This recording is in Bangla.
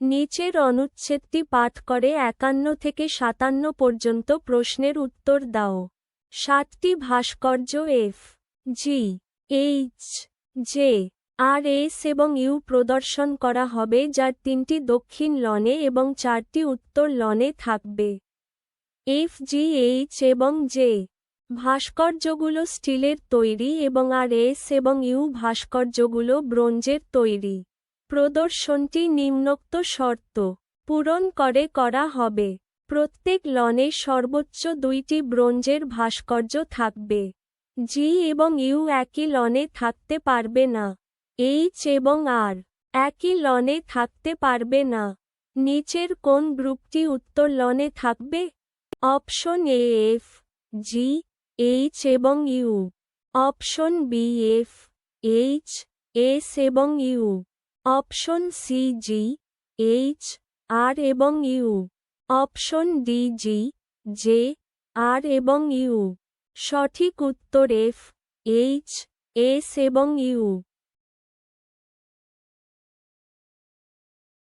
নিচের অনুচ্ছেদটি পাঠ করে একান্ন থেকে সাতান্ন পর্যন্ত প্রশ্নের উত্তর দাও। সাতটি ভাস্কর্য F, G, H, J, R, S এবং ইউ প্রদর্শন করা হবে, যার তিনটি দক্ষিণ লনে এবং চারটি উত্তর লনে থাকবে। এফ, জি, এইচ এবং জে, ভাস্কর্যগুলো স্টিলের তৈরি এবং আর, এস এবং ইউ ভাস্কর্যগুলো ব্রোঞ্জের তৈরি। প্রদর্শনটি নিম্নোক্ত শর্ত। পূরণ করে করা হবে। প্রত্যেক লনে সর্বোচ্চ দুইটি ব্রোঞ্জের ভাস্কর্য থাকবে। জি এবং ইউ একই লনে থাকতে পারবে না। এইচ এবং আর একই লনে থাকতে পারবে না। নিচের কোন গ্রুপটি উত্তর লনে থাকবে? Option A F G H এবং U option B F H S এবং U option C G H R এবং U option D G J R এবং ইউ সঠিক উত্তর এফ এইচ এস এবং ইউ